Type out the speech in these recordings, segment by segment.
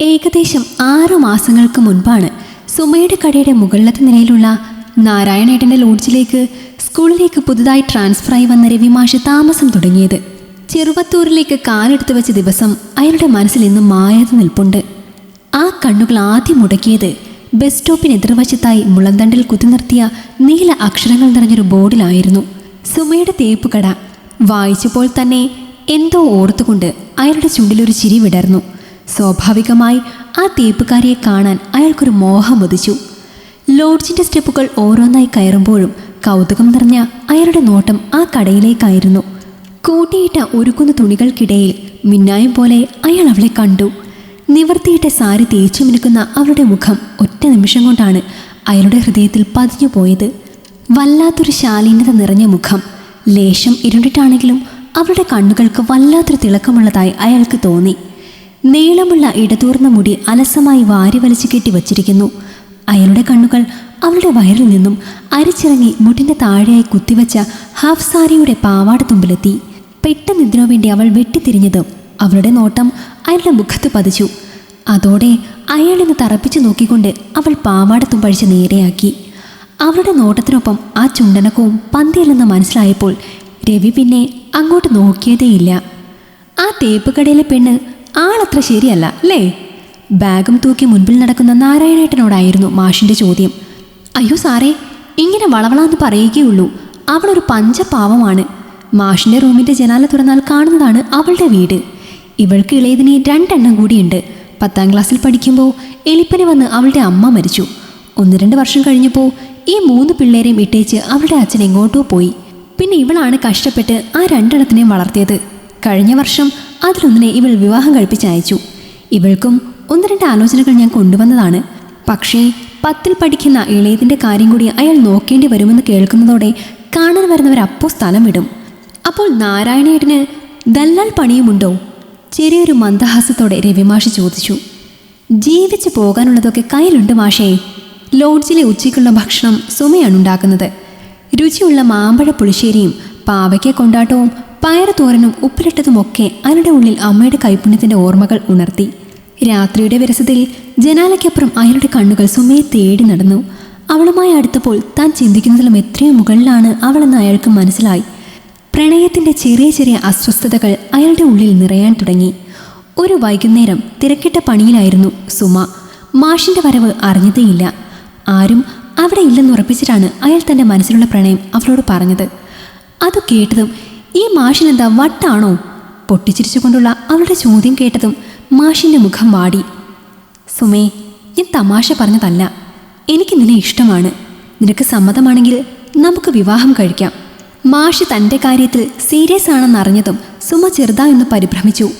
ഏകദേശം ആറു മാസങ്ങൾക്ക് മുൻപാണ് സുമയുടെ കടയുടെ മുകളിലത്തെ നിലയിലുള്ള നാരായണേട്ടന്റെ ലോഡ്ജിലേക്ക് സ്കൂളിലേക്ക് പുതുതായി ട്രാൻസ്ഫറായി വന്ന രവിമാഷ് താമസം തുടങ്ങിയത്. ചെറുവത്തൂരിലേക്ക് കാലെടുത്ത് വെച്ച ദിവസം അയാളുടെ മനസ്സിൽ ഇന്നും മായത് നിൽപ്പുണ്ട്. ആ കണ്ണുകൾ ആദ്യം മുടക്കിയത് ബസ് സ്റ്റോപ്പിന് എതിർവശത്തായി മുളന്തണ്ടിൽ കുത്തി നിർത്തിയ നീല അക്ഷരങ്ങൾ നിറഞ്ഞൊരു ബോർഡിലായിരുന്നു. സുമയുടെ തേപ്പ് കട വായിച്ചപ്പോൾ തന്നെ എന്തോ ഓർത്തുകൊണ്ട് അയാളുടെ ചുണ്ടിലൊരു ചിരി വിടർന്നു. സ്വാഭാവികമായി ആ തീപ്പുകാരിയെ കാണാൻ അയാൾക്കൊരു മോഹം ഉദിച്ചു ലോഡ്ജിന്റെ സ്റ്റെപ്പുകൾ ഓരോന്നായി കയറുമ്പോഴും കൗതുകം നിറഞ്ഞ അയാളുടെ നോട്ടം ആ കടയിലേക്കായിരുന്നു. കൂട്ടിയിട്ട ഒരുക്കുന്ന തുണികൾക്കിടയിൽ മിന്നായം പോലെ അയാൾ അവളെ കണ്ടു. നിവർത്തിയിട്ട സാരി തേച്ചു മിനുക്കുന്ന അവളുടെ മുഖം ഒറ്റ നിമിഷം കൊണ്ടാണ് അയാളുടെ ഹൃദയത്തിൽ പതിഞ്ഞു പോയത്. വല്ലാത്തൊരു ശാലീനത നിറഞ്ഞ മുഖം ലേശം ഇരുണ്ടിട്ടാണെങ്കിലും അവളുടെ കണ്ണുകൾക്ക് വല്ലാത്തൊരു തിളക്കമുള്ളതായി അയാൾക്ക് തോന്നി. നീളമുള്ള ഇടതൂർന്ന മുടി അലസമായി വാരി വലിച്ചു കെട്ടി വച്ചിരിക്കുന്നു. അയാളുടെ കണ്ണുകൾ അവളുടെ വയറിൽ നിന്നും അരിച്ചിറങ്ങി മുട്ടിന്റെ താഴെയായി കുത്തിവെച്ച ഹാഫ് സാരിയുടെ പാവാട തുമ്പിലെത്തി. പെട്ടെന്ന് ഇതിനു വേണ്ടി അവൾ വെട്ടിത്തിരിഞ്ഞത് അവളുടെ നോട്ടം അയാളുടെ മുഖത്ത് പതിച്ചു. അതോടെ അയാളിന്ന് തറപ്പിച്ചു നോക്കിക്കൊണ്ട് അവൾ പാവാട തുമ്പഴിച്ച് നേരെയാക്കി. അവളുടെ നോട്ടത്തിനൊപ്പം ആ ചുണ്ടനക്കവും പന്തിയല്ലെന്ന് മനസ്സിലായപ്പോൾ രവി പിന്നെ അങ്ങോട്ട് നോക്കിയതേയില്ല. ആ തേപ്പ് കടയിലെ പെണ്ണ് ആളത്ര ശരിയല്ല അല്ലേ? ബാഗും തൂക്കി മുൻപിൽ നടക്കുന്ന നാരായണേട്ടനോടായിരുന്നു മാഷിന്റെ ചോദ്യം. അയ്യോ സാറേ ഇങ്ങനെ വളവളാന്ന് പറയുകയുള്ളൂ. അവളൊരു പഞ്ചപാവമാണ്. മാഷിന്റെ റൂമിന്റെ ജനാല തുറന്നാൽ കാണുന്നതാണ് അവളുടെ വീട്. ഇവൾക്ക് ഇളയതിന് രണ്ടെണ്ണം കൂടിയുണ്ട്. പത്താം ക്ലാസ്സിൽ പഠിക്കുമ്പോൾ എലിപ്പനി വന്ന് അവളുടെ അമ്മ മരിച്ചു. ഒന്ന് രണ്ട് വർഷം കഴിഞ്ഞപ്പോൾ ഈ മൂന്ന് പിള്ളേരെയും ഇട്ടേച്ച് അവളുടെ അച്ഛൻ എങ്ങോട്ടോ പോയി. പിന്നെ ഇവളാണ് കഷ്ടപ്പെട്ട് ആ രണ്ടെണ്ണത്തിനെയും വളർത്തിയത്. കഴിഞ്ഞ വർഷം അതിലൊന്നിനെ ഇവൾ വിവാഹം കഴിപ്പിച്ചയച്ചു ഇവൾക്കും ഒന്ന് രണ്ട് ആലോചനകൾ ഞാൻ കൊണ്ടുവന്നതാണ്. പക്ഷേ പത്തിൽ പഠിക്കുന്ന ഇളയതിന്റെ കാര്യം കൂടി അയാൾ നോക്കേണ്ടി വരുമെന്ന് കേൾക്കുന്നതോടെ കാണാൻ വരുന്നവർ അപ്പോൾ സ്ഥലം വിടും. അപ്പോൾ നാരായണേട്ടന് ദല്ലാൽ പണിയുമുണ്ടോ? ചെറിയൊരു മന്ദഹാസത്തോടെ രവിമാഷി ചോദിച്ചു. ജീവിച്ചു പോകാനുള്ളതൊക്കെ കയ്യിലുണ്ട് മാഷേ. ലോഡ്ജിലെ ഉച്ചയ്ക്കുള്ള ഭക്ഷണം സുമയാണ് ഉണ്ടാക്കുന്നത്. രുചിയുള്ള മാമ്പഴ പുളിശ്ശേരിയും പാവയ്ക്ക കൊണ്ടാട്ടവും പയറുതോരനും ഉപ്പിലിട്ടതുമൊക്കെ അയാളുടെ ഉള്ളിൽ അമ്മയുടെ കൈപുണ്യത്തിന്റെ ഓർമ്മകൾ ഉണർത്തി. രാത്രിയുടെ വിരസതയിൽ ജനാലയ്ക്കപ്പുറം അയാളുടെ കണ്ണുകൾ സുമയെ തേടി നടന്നു. അവളുമായി അടുത്തപ്പോൾ താൻ ചിന്തിക്കുന്നതിലും എത്രയോ മുകളിലാണ് അവളെന്ന് അയാൾക്ക് മനസ്സിലായി. പ്രണയത്തിന്റെ ചെറിയ ചെറിയ അസ്വസ്ഥതകൾ അയാളുടെ ഉള്ളിൽ നിറയാൻ തുടങ്ങി. ഒരു വൈകുന്നേരം തിരക്കിട്ട പണിയിലായിരുന്നു സുമ. മാഷിന്റെ വരവ് അറിഞ്ഞതേയില്ല. ആരും അവിടെ ഇല്ലെന്ന് ഉറപ്പിച്ചിട്ടാണ് അയാൾ തന്റെ മനസ്സിലുള്ള പ്രണയം അവളോട് പറഞ്ഞത്. അത് കേട്ടതും ഈ മാഷിനെന്താ വട്ടാണോ? പൊട്ടിച്ചിരിച്ചുകൊണ്ടുള്ള അവളുടെ ചോദ്യം കേട്ടതും മാഷിന്റെ മുഖം വാടി. സുമേ ഞാൻ തമാശ പറഞ്ഞതല്ല. എനിക്ക് നിന്നെ ഇഷ്ടമാണ്. നിനക്ക് സമ്മതമാണെങ്കിൽ നമുക്ക് വിവാഹം കഴിക്കാം. മാഷ് തന്റെ കാര്യത്തിൽ സീരിയസ് ആണെന്ന് അറിഞ്ഞതും സുമ ചെറുതായൊന്ന് പരിഭ്രമിച്ചു.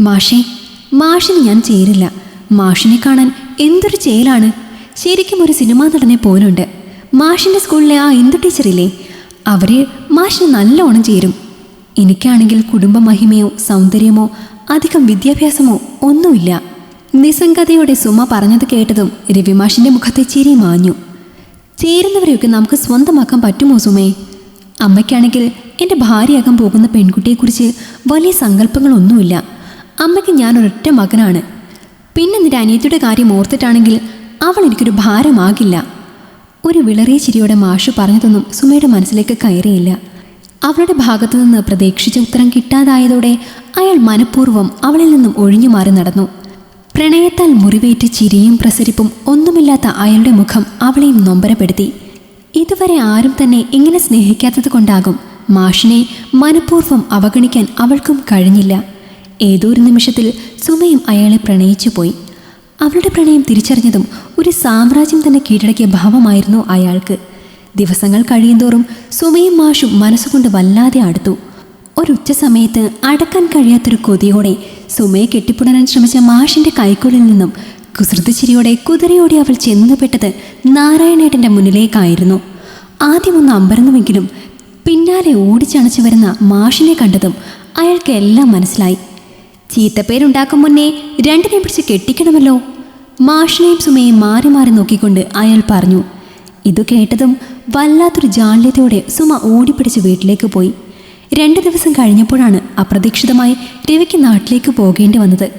മാഷേ മാഷിന് ഞാൻ ചേരില്ല. മാഷിനെ കാണാൻ എന്തൊരു ചേലാണ്. ശരിക്കും ഒരു സിനിമാ നടനെ പോലുണ്ട്. മാഷിന്റെ സ്കൂളിലെ ആ ഇന്ദു ടീച്ചറില്ലേ? അവരെ മാഷിന് നല്ലോണം ചേരും. എനിക്കാണെങ്കിൽ കുടുംബമഹിമയോ സൗന്ദര്യമോ അധികം വിദ്യാഭ്യാസമോ ഒന്നുമില്ല. നിസ്സംഗതയോടെ സുമ പറഞ്ഞത് കേട്ടതും രവിമാഷിന്റെ മുഖത്തെ ചിരി മാഞ്ഞു. ചേരുന്നവരെയൊക്കെ നമുക്ക് സ്വന്തമാക്കാൻ പറ്റുമോ സുമേ? അമ്മയ്ക്കാണെങ്കിൽ എന്റെ ഭാര്യയാകാൻ പോകുന്ന പെൺകുട്ടിയെക്കുറിച്ച് വലിയ സങ്കല്പങ്ങളൊന്നുമില്ല. അമ്മയ്ക്ക് ഞാൻ ഒരൊറ്റ മകനാണ്. പിന്നെ നിന്റെ അനിയത്തിയുടെ കാര്യം ഓർത്തിട്ടാണെങ്കിൽ അവൾ എനിക്കൊരു ഭാരമാകില്ല. ഒരു വിളറിയ ചിരിയോടെ മാഷു പറഞ്ഞതൊന്നും സുമയുടെ മനസ്സിലേക്ക് കയറിയില്ല. അവളുടെ ഭാഗത്തു നിന്ന് പ്രതീക്ഷിച്ച ഉത്തരം കിട്ടാതായതോടെ അയാൾ മനഃപൂർവം അവളിൽ നിന്നും ഒഴിഞ്ഞു മാറി നടന്നു. പ്രണയത്താൽ മുറിവേറ്റ് ചിരിയും പ്രസരിപ്പും ഒന്നുമില്ലാത്ത അയാളുടെ മുഖം അവളെയും നൊമ്പരപ്പെടുത്തി. ഇതുവരെ ആരും തന്നെ ഇങ്ങനെ സ്നേഹിക്കാത്തത് കൊണ്ടാകും മാഷിനെ മനഃപൂർവം അവഗണിക്കാൻ അവൾക്കും കഴിഞ്ഞില്ല. ഏതോ ഒരു നിമിഷത്തിൽ സുമയും അയാളെ പ്രണയിച്ചു പോയി. അവളുടെ പ്രണയം തിരിച്ചറിഞ്ഞതും ഒരു സാമ്രാജ്യം തന്നെ കീഴടക്കിയ ഭാവമായിരുന്നു അയാൾക്ക്. ദിവസങ്ങൾ കഴിയുന്തോറും സുമയും മാഷും മനസ്സുകൊണ്ട് വല്ലാതെ അടുത്തു ഒരുച്ച സമയത്ത് അടക്കാൻ കഴിയാത്തൊരു കൊതിയോടെ സുമയെ കെട്ടിപ്പുണരാൻ ശ്രമിച്ച മാഷിന്റെ കൈക്കുള്ളിൽ നിന്നും കുസൃതിച്ചിരിയോടെ കുതിരയോടെ അവൾ ചെന്നുപെട്ടത് നാരായണേട്ടന്റെ മുന്നിലേക്കായിരുന്നു. ആദ്യമൊന്ന് അമ്പരന്നുവെങ്കിലും പിന്നാലെ ഓടിച്ചണച്ചു വരുന്ന മാഷിനെ കണ്ടതും അയാൾക്ക് എല്ലാം മനസ്സിലായി. ചീത്തപ്പേരുണ്ടാക്കും മുന്നേ രണ്ടിനെ പിടിച്ച് കെട്ടിക്കണമല്ലോ. മാഷിനെയും സുമയെയും മാറി മാറി നോക്കിക്കൊണ്ട് അയാൾ പറഞ്ഞു ഇതു കേട്ടതും വല്ലാത്തൊരു ജാള്യതയോടെ സുമ ഓടിപ്പിടിച്ച് വീട്ടിലേക്ക് പോയി. രണ്ട് ദിവസം കഴിഞ്ഞപ്പോഴാണ് അപ്രതീക്ഷിതമായി രവിക്ക് നാട്ടിലേക്ക് പോകേണ്ടി വന്നത്.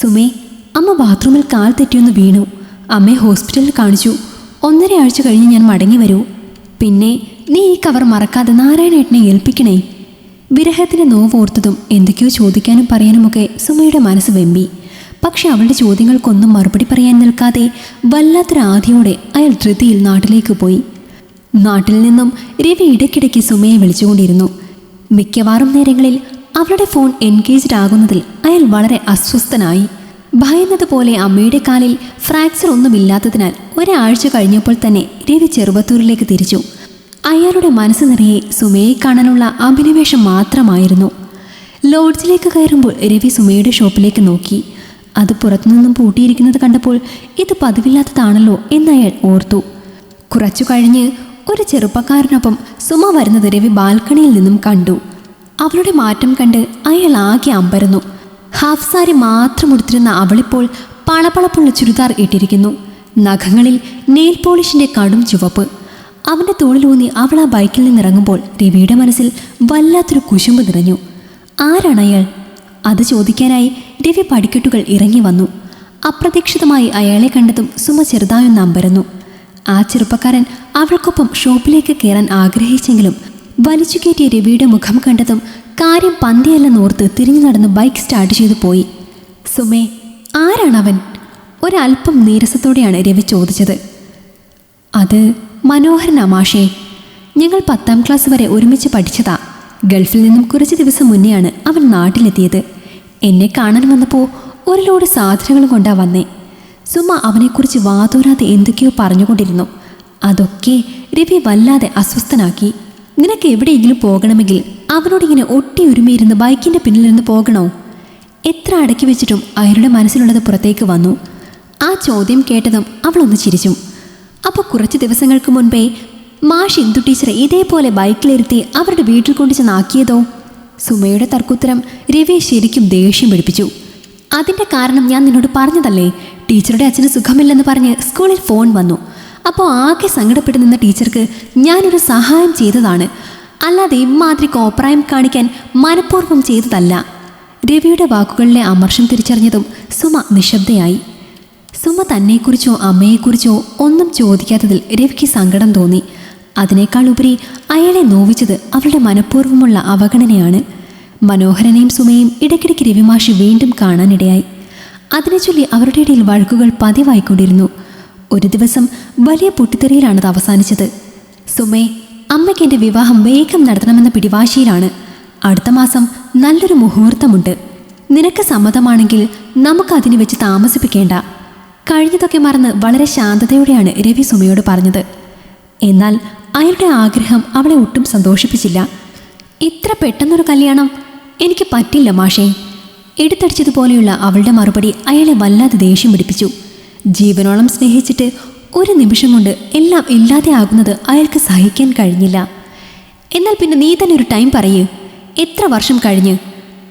സുമേ അമ്മ ബാത്റൂമിൽ കാൽ തെറ്റിയൊന്ന് വീണു. അമ്മയെ ഹോസ്പിറ്റലിൽ കാണിച്ചു. ഒന്നര ആഴ്ച കഴിഞ്ഞ് ഞാൻ മടങ്ങി വരൂ. പിന്നെ നീ ഈ കവർ മറക്കാതെ നാരായണേട്ടനെ ഏൽപ്പിക്കണേ. വിരഹത്തിന്റെ നോവോർത്തതും എന്തൊക്കെയോ ചോദിക്കാനും പറയാനുമൊക്കെ സുമയുടെ മനസ്സ് വെമ്പി. പക്ഷെ അവളുടെ ചോദ്യങ്ങൾക്കൊന്നും മറുപടി പറയാൻ നിൽക്കാതെ വല്ലാത്തൊരാധിയോടെ അയാൾ ധൃതിയിൽ നാട്ടിലേക്ക് പോയി. നാട്ടിൽ നിന്നും രവി ഇടയ്ക്കിടയ്ക്ക് സുമയെ വിളിച്ചുകൊണ്ടിരുന്നു. മിക്കവാറും നേരങ്ങളിൽ അവളുടെ ഫോൺ എൻഗേജ്ഡ് ആകുന്നതിൽ അയാൾ വളരെ അസ്വസ്ഥനായി. ഭയന്നതുപോലെ അമ്മയുടെ കാലിൽ ഫ്രാക്ചർ ഒന്നുമില്ലാത്തതിനാൽ ഒരാഴ്ച കഴിഞ്ഞപ്പോൾ തന്നെ രവി ചെറുപത്തൂരിലേക്ക് തിരിച്ചു. അയാളുടെ മനസ്സ് നിറയെ സുമയെ കാണാനുള്ള അഭിനിവേശം മാത്രമായിരുന്നു. ലോഡ്ജിലേക്ക് കയറുമ്പോൾ രവി സുമയുടെ ഷോപ്പിലേക്ക് നോക്കി. അത് പുറത്തുനിന്നും പൂട്ടിയിരിക്കുന്നത് കണ്ടപ്പോൾ ഇത് പതിവില്ലാത്തതാണല്ലോ എന്നയാൾ ഓർത്തു. കുറച്ചു കഴിഞ്ഞ് ഒരു ചെറുപ്പക്കാരനൊപ്പം സുമ വരുന്നത് രവി ബാൽക്കണിയിൽ നിന്നും കണ്ടു. അവളുടെ മാറ്റം കണ്ട് അയാൾ ആകെ അമ്പരന്നു. ഹാഫ് സാരി മാത്രം ഉടുത്തിരുന്ന അവളിപ്പോൾ പളപളപ്പുള്ള ചുരിദാർ ഇട്ടിരിക്കുന്നു. നഖങ്ങളിൽ നെയിൽ പോളിഷിന്റെ കടും ചുവപ്പ്. അവന്റെ തോളിലൂന്നി അവൾ ആ ബൈക്കിൽ നിന്നിറങ്ങുമ്പോൾ രവിയുടെ മനസ്സിൽ വല്ലാത്തൊരു കുശുമ്പ് നിറഞ്ഞു. ആരാണ് അയാൾ? അത് ചോദിക്കാനായി രവി പടിക്കെട്ടുകൾ ഇറങ്ങി വന്നു. അപ്രതീക്ഷിതമായി അയാളെ കണ്ടതും സുമ ചെറുതായൊന്ന് അമ്പരന്നു ആ ചെറുപ്പക്കാരൻ അവൾക്കൊപ്പം ഷോപ്പിലേക്ക് കയറാൻ ആഗ്രഹിച്ചെങ്കിലും വലിച്ചു കയറ്റിയ രവിയുടെ മുഖം കണ്ടതും കാര്യം പന്തിയല്ലെന്നോർത്ത് തിരിഞ്ഞു നടന്ന് ബൈക്ക് സ്റ്റാർട്ട് ചെയ്തു പോയി. സുമേ ആരാണവൻ? ഒരല്പം നീരസത്തോടെയാണ് രവി ചോദിച്ചത്. അത് മനോഹരൻ അമാഷേ ഞങ്ങൾ പത്താം ക്ലാസ് വരെ ഒരുമിച്ച് പഠിച്ചതാ. ഗൾഫിൽ നിന്നും കുറച്ച് ദിവസം മുന്നെയാണ് അവൻ നാട്ടിലെത്തിയത്. എന്നെ കാണാൻ വന്നപ്പോൾ ഒരു ലോഡ് സാധനങ്ങളും കൊണ്ടാ വന്നേ. സുമ അവനെക്കുറിച്ച് വാതോരാതെ എന്തൊക്കെയോ പറഞ്ഞുകൊണ്ടിരുന്നു. അതൊക്കെ രവി വല്ലാതെ അസ്വസ്ഥനാക്കി. നിനക്ക് എവിടെയെങ്കിലും പോകണമെങ്കിൽ അവനോട് ഇങ്ങനെ ഒട്ടി ബൈക്കിന്റെ പിന്നിലിരുന്ന് പോകണോ? എത്ര അടക്കി വെച്ചിട്ടും അയാളുടെ മനസ്സിലുള്ളത് പുറത്തേക്ക് വന്നു. ആ ചോദ്യം കേട്ടതും അവളൊന്ന് ചിരിച്ചു. അപ്പോൾ കുറച്ച് ദിവസങ്ങൾക്ക് മുൻപേ മാഷ് ഇന്ദു ടീച്ചറെ ഇതേപോലെ ബൈക്കിലിരുത്തി അവരുടെ വീട്ടിൽ കൊണ്ടു ചെന്നാക്കിയതോ സുമയുടെ തർക്കുത്തരം രവിയെ ശരിക്കും ദേഷ്യം പിടിപ്പിച്ചു. അതിന്റെ കാരണം ഞാൻ നിന്നോട് പറഞ്ഞതല്ലേ? ടീച്ചറുടെ അച്ഛന് സുഖമില്ലെന്ന് പറഞ്ഞ് സ്കൂളിൽ ഫോൺ വന്നു. അപ്പോൾ ആകെ സങ്കടപ്പെട്ടു നിന്ന ടീച്ചർക്ക് ഞാനൊരു സഹായം ചെയ്തതാണ്. അല്ലാതെ ഇമാതിരി കോപ്രായം കാണിക്കാൻ മനഃപൂർവം ചെയ്തതല്ല. രവിയുടെ വാക്കുകളിലെ അമർഷം തിരിച്ചറിഞ്ഞതും സുമ നിശബ്ദയായി. സുമ തന്നെക്കുറിച്ചോ അമ്മയെക്കുറിച്ചോ ഒന്നും ചോദിക്കാത്തതിൽ രവിക്ക് സങ്കടം തോന്നി. അതിനേക്കാൾ ഉപരി അയാളെ നോവിച്ചത് അവളുടെ മനഃപൂർവമുള്ള അവഗണനയാണ്. മനോഹരനെയും സുമയും ഇടയ്ക്കിടയ്ക്ക് രവിമാഷി വീണ്ടും കാണാനിടയായി. അതിനെ ചൊല്ലി അവരുടെ ഇടയിൽ വഴക്കുകൾ പതിവായിക്കൊണ്ടിരുന്നു. ഒരു ദിവസം വലിയ പൊട്ടിത്തെറിയിലാണത് അവസാനിച്ചത്. സുമേ അമ്മയ്ക്ക് എന്റെ വിവാഹം വേഗം നടത്തണമെന്ന പിടിവാശിയിലാണ്. അടുത്ത മാസം നല്ലൊരു മുഹൂർത്തമുണ്ട്. നിനക്ക് സമ്മതമാണെങ്കിൽ നമുക്ക് അതിനു വെച്ച് താമസിപ്പിക്കേണ്ട. കഴിഞ്ഞതൊക്കെ മറന്ന് വളരെ ശാന്തതയോടെയാണ് രവി സുമയോട് പറഞ്ഞത്. എന്നാൽ അയാളുടെ ആഗ്രഹം അവളെ ഒട്ടും സന്തോഷിപ്പിച്ചില്ല. ഇത്ര പെട്ടെന്നൊരു കല്യാണം എനിക്ക് പറ്റില്ല മാഷേ. എടുത്തടിച്ചതുപോലെയുള്ള അവളുടെ മറുപടി അയാളെ വല്ലാതെ ദേഷ്യം പിടിപ്പിച്ചു. ജീവനോളം സ്നേഹിച്ചിട്ട് ഒരു നിമിഷം കൊണ്ട് എല്ലാം ഇല്ലാതെ ആകുന്നത് അയാൾക്ക് സഹിക്കാൻ കഴിഞ്ഞില്ല. എന്നാൽ പിന്നെ നീ തന്നെ ഒരു ടൈം പറയൂ. എത്ര വർഷം കഴിഞ്ഞ്?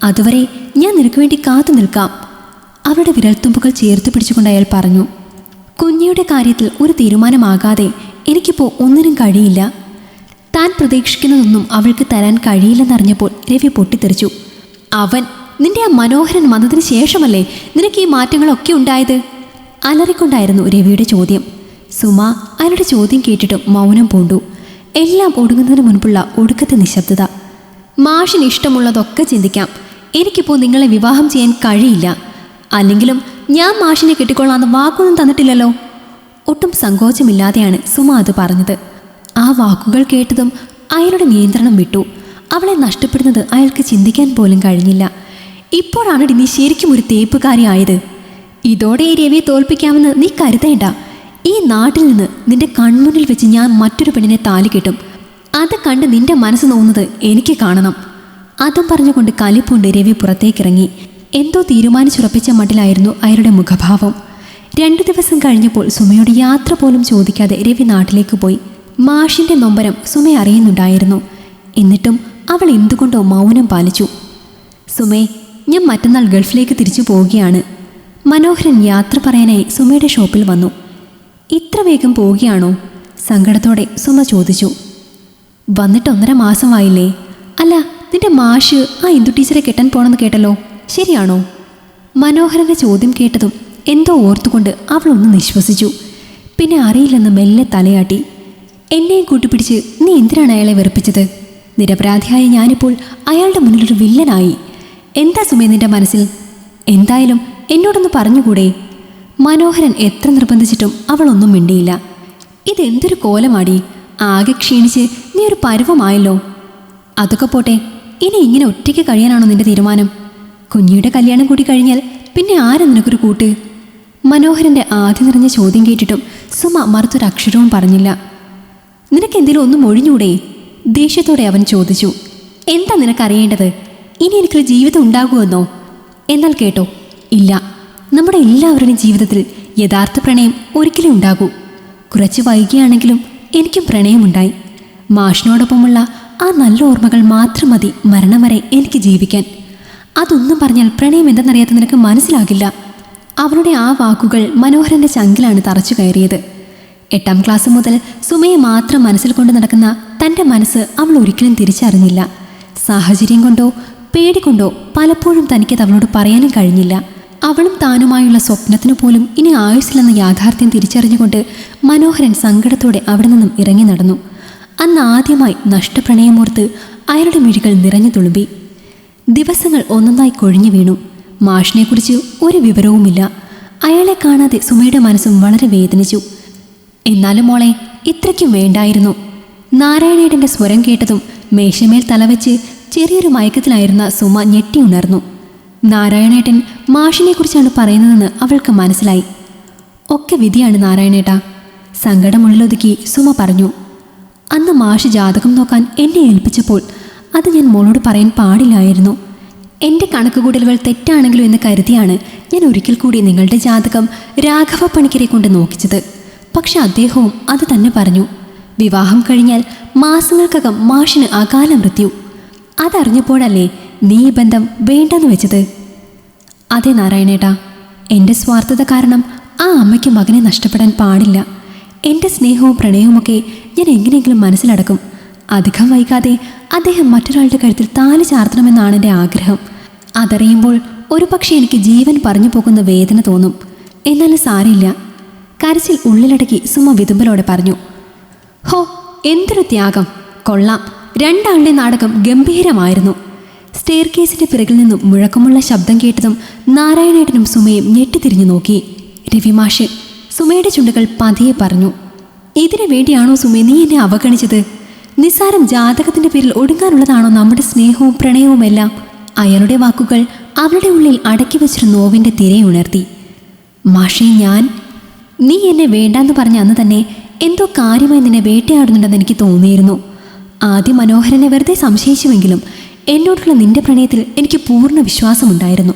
അതുവരെ ഞാൻ നിനക്ക് വേണ്ടി കാത്തു നിൽക്കാം. അവളുടെ വിരൽത്തുമ്പുകൾ ചേർത്ത് പിടിച്ചുകൊണ്ട് അയാൾ പറഞ്ഞു. കുഞ്ഞിയുടെ കാര്യത്തിൽ ഒരു തീരുമാനമാകാതെ എനിക്കിപ്പോൾ ഒന്നിനും കഴിയില്ല. താൻ പ്രതീക്ഷിക്കുന്നതൊന്നും അവൾക്ക് തരാൻ കഴിയില്ലെന്നറിഞ്ഞപ്പോൾ രവി പൊട്ടിത്തെറിച്ചു. അവൻ നിന്റെ ആ മനോഹരൻ വന്നതിന് ശേഷമല്ലേ നിനക്ക് ഈ മാറ്റങ്ങളൊക്കെ ഉണ്ടായത്? അലറിക്കൊണ്ടായിരുന്നു രവിയുടെ ചോദ്യം. സുമ അയാളുടെ ചോദ്യം കേട്ടിട്ടും മൗനം പൂണ്ടു. എല്ലാം ഒടുങ്ങുന്നതിന് മുൻപുള്ള ഒടുക്കത്തെ നിശബ്ദത. മാഷിന് ഇഷ്ടമുള്ളതൊക്കെ ചിന്തിക്കാം. എനിക്കിപ്പോൾ നിങ്ങളെ വിവാഹം ചെയ്യാൻ കഴിയില്ല. അല്ലെങ്കിലും ഞാൻ മാഷിനെ കെട്ടിക്കൊള്ളാന്ന് വാക്കൊന്നും തന്നിട്ടില്ലല്ലോ. ഒട്ടും സങ്കോചമില്ലാതെയാണ് സുമ അത് പറഞ്ഞത്. ആ വാക്കുകൾ കേട്ടതും അയാളുടെ നിയന്ത്രണം വിട്ടു. അവളെ നഷ്ടപ്പെടുന്നത് അയാൾക്ക് ചിന്തിക്കാൻ പോലും കഴിഞ്ഞില്ല. ഇപ്പോഴാണ് നീ ശരിക്കും ഒരു തേപ്പുകാരിയായത് ഇതോടെ ഈ രവിയെ തോൽപ്പിക്കാമെന്ന് നീ കരുതേണ്ട. ഈ നാട്ടിൽ നിന്ന് നിന്റെ കൺമുന്നിൽ വെച്ച് ഞാൻ മറ്റൊരു പെണ്ണിനെ താലി കിട്ടും. അത് കണ്ട് നിന്റെ മനസ്സ് നോവുന്നത് എനിക്ക് കാണണം. അതും പറഞ്ഞുകൊണ്ട് കലിപ്പുണ്ട് രവി പുറത്തേക്കിറങ്ങി. എന്തോ തീരുമാനിച്ചുറപ്പിച്ച മട്ടിലായിരുന്നു അയാളുടെ മുഖഭാവം. രണ്ടു ദിവസം കഴിഞ്ഞപ്പോൾ സുമയോട് യാത്ര പോലും ചോദിക്കാതെ രവി നാട്ടിലേക്ക് പോയി. മാഷിന്റെ നൊമ്പരം സുമ അറിയുന്നുണ്ടായിരുന്നു. എന്നിട്ടും അവൾ എന്തുകൊണ്ടോ മൗനം പാലിച്ചു. സുമേ ഞാൻ മറ്റന്നാൾ ഗൾഫിലേക്ക് തിരിച്ചു പോവുകയാണ്. മനോഹരൻ യാത്ര പറയാനായി സുമയുടെ ഷോപ്പിൽ വന്നു. ഇത്ര വേഗം പോവുകയാണോ? സങ്കടത്തോടെ സുമ ചോദിച്ചു. വന്നിട്ട് ഒന്നര മാസമായില്ലേ? അല്ല നിന്റെ മാഷ് ആ ഇന്ദു ടീച്ചറെ കെട്ടാൻ പോണെന്ന് കേട്ടല്ലോ. ശരിയാണോ? മനോഹരന്റെ ചോദ്യം കേട്ടതും എന്തോ ഓർത്തുകൊണ്ട് അവൾ ഒന്ന് നിശ്വസിച്ചു. പിന്നെ അറിയില്ലെന്ന് മെല്ലെ തലയാട്ടി എന്നെയും കൂട്ടിപ്പിടിച്ച് നീ എന്തിനാണ് അയാളെ വെറുപ്പിച്ചത്? നിരപരാധിയായ ഞാനിപ്പോൾ അയാളുടെ മുന്നിലൊരു വില്ലനായി. എന്താ സുമേ നിന്റെ മനസ്സിൽ? എന്തായാലും എന്നോടൊന്ന് പറഞ്ഞുകൂടെ? മനോഹരൻ എത്ര നിർബന്ധിച്ചിട്ടും അവളൊന്നും മിണ്ടിയില്ല. ഇതെന്തൊരു കോലമാടി? ആകെ ക്ഷീണിച്ച് നീ ഒരു പരുവമായല്ലോ. അതൊക്കെ പോട്ടെ ഇനി ഇങ്ങനെ ഒറ്റയ്ക്ക് കഴിയാനാണോ നിന്റെ തീരുമാനം? കുഞ്ഞിയുടെ കല്യാണം കൂടി കഴിഞ്ഞാൽ പിന്നെ ആരാ നിനക്കൊരു കൂട്ട്? മനോഹരന്റെ ആദ്യം നിറഞ്ഞ ചോദ്യം കേട്ടിട്ടും സുമ മറുത്തൊരക്ഷരവും പറഞ്ഞില്ല. നിനക്കെന്തെങ്കിലും ഒന്നും ഒഴിഞ്ഞൂടെ ദേഷ്യത്തോടെ അവൻ ചോദിച്ചു. എന്താ നിനക്കറിയേണ്ടത്? ഇനി എനിക്കൊരു ജീവിതം ഉണ്ടാകുമെന്നോ? എന്നാൽ കേട്ടോ ഇല്ല. നമ്മുടെ എല്ലാവരുടെയും ജീവിതത്തിൽ യഥാർത്ഥ പ്രണയം ഒരിക്കലും ഉണ്ടാകൂ. കുറച്ച് വൈകിയാണെങ്കിലും എനിക്കും പ്രണയമുണ്ടായി. മാഷിനോടൊപ്പമുള്ള ആ നല്ല ഓർമ്മകൾ മാത്രം മതി മരണം വരെ എനിക്ക് ജീവിക്കാൻ. അതൊന്നും പറഞ്ഞാൽ പ്രണയം എന്തെന്നറിയാത്ത നിനക്ക് മനസ്സിലാകില്ല. അവളുടെ ആ വാക്കുകൾ മനോഹരന്റെ ചങ്കിലാണ് തറച്ചു കയറിയത്. എട്ടാം ക്ലാസ് മുതൽ സുമയെ മാത്രം മനസ്സിൽ കൊണ്ട് നടക്കുന്ന തന്റെ മനസ്സ് അവൾ ഒരിക്കലും തിരിച്ചറിഞ്ഞില്ല. സാഹചര്യം കൊണ്ടോ പേടി കൊണ്ടോ പലപ്പോഴും തനിക്കത് അവളോട് പറയാനും കഴിഞ്ഞില്ല. അവളും താനുമായുള്ള സ്വപ്നത്തിനു പോലും ഇനി ആയുസ്സില്ലെന്ന യാഥാർത്ഥ്യം തിരിച്ചറിഞ്ഞുകൊണ്ട് മനോഹരൻ സങ്കടത്തോടെ അവിടെ നിന്നും ഇറങ്ങി നടന്നു. അന്ന് ആദ്യമായി നഷ്ടപ്രണയമോർത്ത് അയാളുടെ മിഴികൾ നിറഞ്ഞു തുളുമ്പി. ദിവസങ്ങൾ ഒന്നൊന്നായി കൊഴിഞ്ഞു വീണു. മാഷിനെക്കുറിച്ച് ഒരു വിവരവുമില്ല. അയാളെ കാണാതെ സുമയുടെ മനസ്സും വളരെ വേദനിച്ചു. എന്നാലും മോളെ ഇത്രയ്ക്കും വേണ്ടായിരുന്നു. നാരായണേടന്റെ സ്വരം കേട്ടതും മേശമേൽ തലവെച്ച് ചെറിയൊരു മയക്കത്തിലായിരുന്ന സുമ ഞെട്ടി ഉണർന്നു. നാരായണേട്ടൻ മാഷിനെക്കുറിച്ചാണ് പറയുന്നതെന്ന് അവൾക്ക് മനസ്സിലായി. ഒക്കെ വിധിയാണ് നാരായണേട്ട സങ്കടമുള്ളിലൊതുക്കി സുമ പറഞ്ഞു. അന്ന് മാഷ് ജാതകം നോക്കാൻ എന്നെ ഏൽപ്പിച്ചപ്പോൾ അത് ഞാൻ മോളോട് പറയാൻ പാടില്ലായിരുന്നു. എന്റെ കണക്കുകൂടലുകൾ തെറ്റാണെങ്കിലും എന്ന് കരുതിയാണ് ഞാൻ ഒരിക്കൽ കൂടി നിങ്ങളുടെ ജാതകം രാഘവ പണിക്കരെ കൊണ്ട് നോക്കിച്ചത്. പക്ഷെ അദ്ദേഹവും അത് തന്നെ പറഞ്ഞു. വിവാഹം കഴിഞ്ഞാൽ മാസങ്ങൾക്കകം മാഷിന് അകാല മൃത്യു. അതറിഞ്ഞപ്പോഴല്ലേ നീ ഈ ബന്ധം വേണ്ടെന്ന് വെച്ചത്? അതെ നാരായണേട്ടാ എന്റെ സ്വാർത്ഥത കാരണം ആ അമ്മയ്ക്ക് മകനെ നഷ്ടപ്പെടാൻ പാടില്ല. എന്റെ സ്നേഹവും പ്രണയവുമൊക്കെ ഞാൻ എങ്ങനെയെങ്കിലും മനസ്സിലടക്കും. അധികം വൈകാതെ അദ്ദേഹം മറ്റൊരാളുടെ കഴുത്തിൽ താലി ചാർത്തണമെന്നാണ് എന്റെ ആഗ്രഹം. അതറിയുമ്പോൾ ഒരു പക്ഷേ എനിക്ക് ജീവൻ പറഞ്ഞു പോകുന്ന വേദന തോന്നും. എന്നാലും സാരമില്ല. കരച്ചിൽ ഉള്ളിലടക്കി സുമ വിതുമ്പലോടെ പറഞ്ഞു ഹോ എന്തൊരു ത്യാഗം. കൊള്ളാം. രണ്ടാളുടെ നാടകം ഗംഭീരമായിരുന്നു. സ്റ്റെയർ കേസിന്റെ പിറകിൽ നിന്നും മുഴക്കമുള്ള ശബ്ദം കേട്ടതും നാരായണേട്ടനും സുമയും ഞെട്ടിത്തിരിഞ്ഞു നോക്കി. രവിമാഷ് സുമയുടെ ചുണ്ടുകൾ പതിയെ പറഞ്ഞു ഇതിനു വേണ്ടിയാണോ സുമ നീ എന്നെ അവഗണിച്ചത്? നിസ്സാരം ജാതകത്തിന്റെ പേരിൽ ഒടുങ്ങാനുള്ളതാണോ നമ്മുടെ സ്നേഹവും പ്രണയവും എല്ലാം? അയാളുടെ വാക്കുകൾ അവളുടെ ഉള്ളിൽ അടക്കി വെച്ചൊരു നോവിന്റെ തിരയുണർത്തി മാഷേ ഞാൻ? നീ എന്നെ വേണ്ടാന്ന് പറഞ്ഞ അന്ന് തന്നെ എന്തോ കാര്യമായി നിന്നെ വേട്ടയാടുന്നുണ്ടെന്ന് എനിക്ക് തോന്നിയിരുന്നു. ആദ്യം മനോഹരനെ വെറുതെ സംശയിച്ചുവെങ്കിലും എന്നോടുള്ള നിന്റെ പ്രണയത്തിൽ എനിക്ക് പൂർണ വിശ്വാസമുണ്ടായിരുന്നു.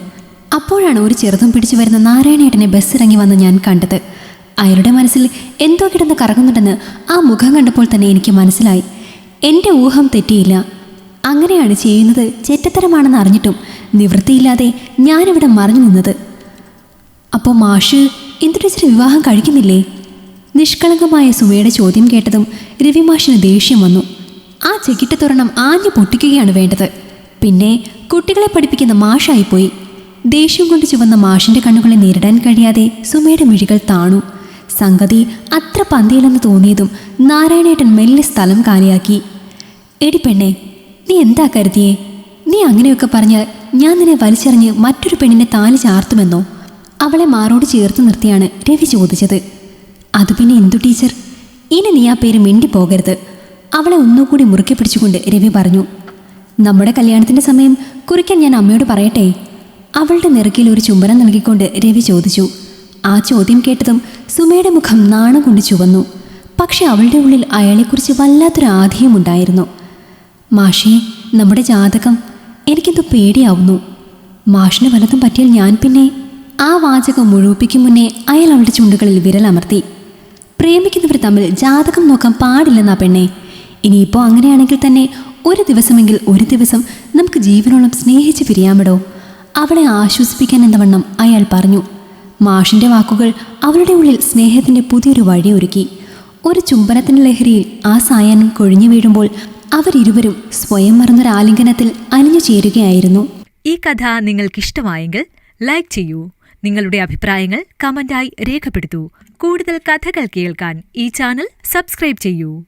അപ്പോഴാണ് ഒരു ചെറുതും പിടിച്ചു വരുന്ന നാരായണേട്ടനെ ബസ് ഇറങ്ങി വന്ന് ഞാൻ കണ്ടത്. അയാളുടെ മനസ്സിൽ എന്തോ കിടന്ന് കറങ്ങുന്നുണ്ടെന്ന് ആ മുഖം കണ്ടപ്പോൾ തന്നെ എനിക്ക് മനസ്സിലായി. എന്റെ ഊഹം തെറ്റിയില്ല. അങ്ങനെയാണ് ചെയ്യുന്നത്. ചെറ്റത്തരമാണെന്ന് അറിഞ്ഞിട്ടും നിവൃത്തിയില്ലാതെ ഞാനിവിടെ മറഞ്ഞു നിന്നത്. അപ്പോൾ മാഷ് ഇന്ദു ടീച്ചർ വിവാഹം കഴിക്കുന്നില്ലേ? നിഷ്കളങ്കമായ സുമയുടെ ചോദ്യം കേട്ടതും രവിമാഷിന് ദേഷ്യം വന്നു. ആ ചെകിട്ടത്തൊരെണ്ണം ആഞ്ഞു പൊട്ടിക്കുകയാണ് വേണ്ടത്. പിന്നെ കുട്ടികളെ പഠിപ്പിക്കുന്ന മാഷായിപ്പോയി. ദേഷ്യം കൊണ്ട് ചുവന്ന മാഷിന്റെ കണ്ണുകളെ നേരിടാൻ കഴിയാതെ സുമയുടെ മിഴികൾ താണു. സംഗതി അത്ര പന്തിയിലെന്ന് തോന്നിയതും നാരായണേട്ടൻ മെല്ലെ സ്ഥലം കാലിയാക്കി. എടി പെണ്ണെ നീ എന്താ കരുതിയേ? നീ അങ്ങനെയൊക്കെ പറഞ്ഞാൽ ഞാൻ നിന്നെ വലിച്ചെറിഞ്ഞ് മറ്റൊരു പെണ്ണിനെ താലി ചാർത്തുമെന്നോ? അവളെ മാറോട് ചേർത്ത് നിർത്തിയാണ് രവി ചോദിച്ചത്. അത് പിന്നെ എന്തു ടീച്ചർ? ഇനി നീ ആ പേര് മിണ്ടിപ്പോകരുത്. അവളെ ഒന്നുകൂടി മുറുക്കി പിടിച്ചുകൊണ്ട് രവി പറഞ്ഞു. നമ്മുടെ കല്യാണത്തിന്റെ സമയം കുറിക്കാൻ ഞാൻ അമ്മയോട് പറയട്ടെ? അവളുടെ നിറക്കിൽ ഒരു ചുംബനം നൽകിക്കൊണ്ട് രവി ചോദിച്ചു. ആ ചോദ്യം കേട്ടതും സുമയുടെ മുഖം നാണം കൊണ്ട് ചുവന്നു. പക്ഷെ അവളുടെ ഉള്ളിൽ അയാളെക്കുറിച്ച് വല്ലാത്തൊരു ആധിയമുണ്ടായിരുന്നു മാഷേ നമ്മുടെ ജാതകം എനിക്കെന്തോ പേടിയാവുന്നു. മാഷിന് വലതും പറ്റിയാൽ ഞാൻ പിന്നെ ആ വാചകം മുഴുവിപ്പിക്കും മുന്നേ അയാൾ അവളുടെ ചുണ്ടുകളിൽ വിരലമർത്തി പ്രേമിക്കുന്നവർ തമ്മിൽ ജാതകം നോക്കാൻ പാടില്ലെന്നാ പെണ്ണെ. ഇനിയിപ്പോൾ അങ്ങനെയാണെങ്കിൽ തന്നെ ഒരു ദിവസമെങ്കിൽ ഒരു ദിവസം നമുക്ക് ജീവനോളം സ്നേഹിച്ച് പിരിയാമിടോ. അവളെ ആശ്വസിപ്പിക്കാൻ എന്നവണ്ണം അയാൾ പറഞ്ഞു. മാഷിന്റെ വാക്കുകൾ അവളുടെ ഉള്ളിൽ സ്നേഹത്തിന്റെ പുതിയൊരു വഴി ഒരുക്കി ഒരു ചുംബനത്തിന്റെ ലഹരിയിൽ ആ സായാഹ്നം കൊഴിഞ്ഞു വീഴുമ്പോൾ അവരിരുവരും സ്വയം മറന്നൊരു ആലിംഗനത്തിൽ അലിഞ്ഞു ചേരുകയായിരുന്നു. ഈ കഥ നിങ്ങൾക്കിഷ്ടമായെങ്കിൽ ലൈക്ക് ചെയ്യൂ. നിങ്ങളുടെ അഭിപ്രായങ്ങൾ കമന്റായി രേഖപ്പെടുത്തൂ. കൂടുതൽ കഥകൾ കേൾക്കാൻ ഈ ചാനൽ സബ്സ്ക്രൈബ് ചെയ്യൂ.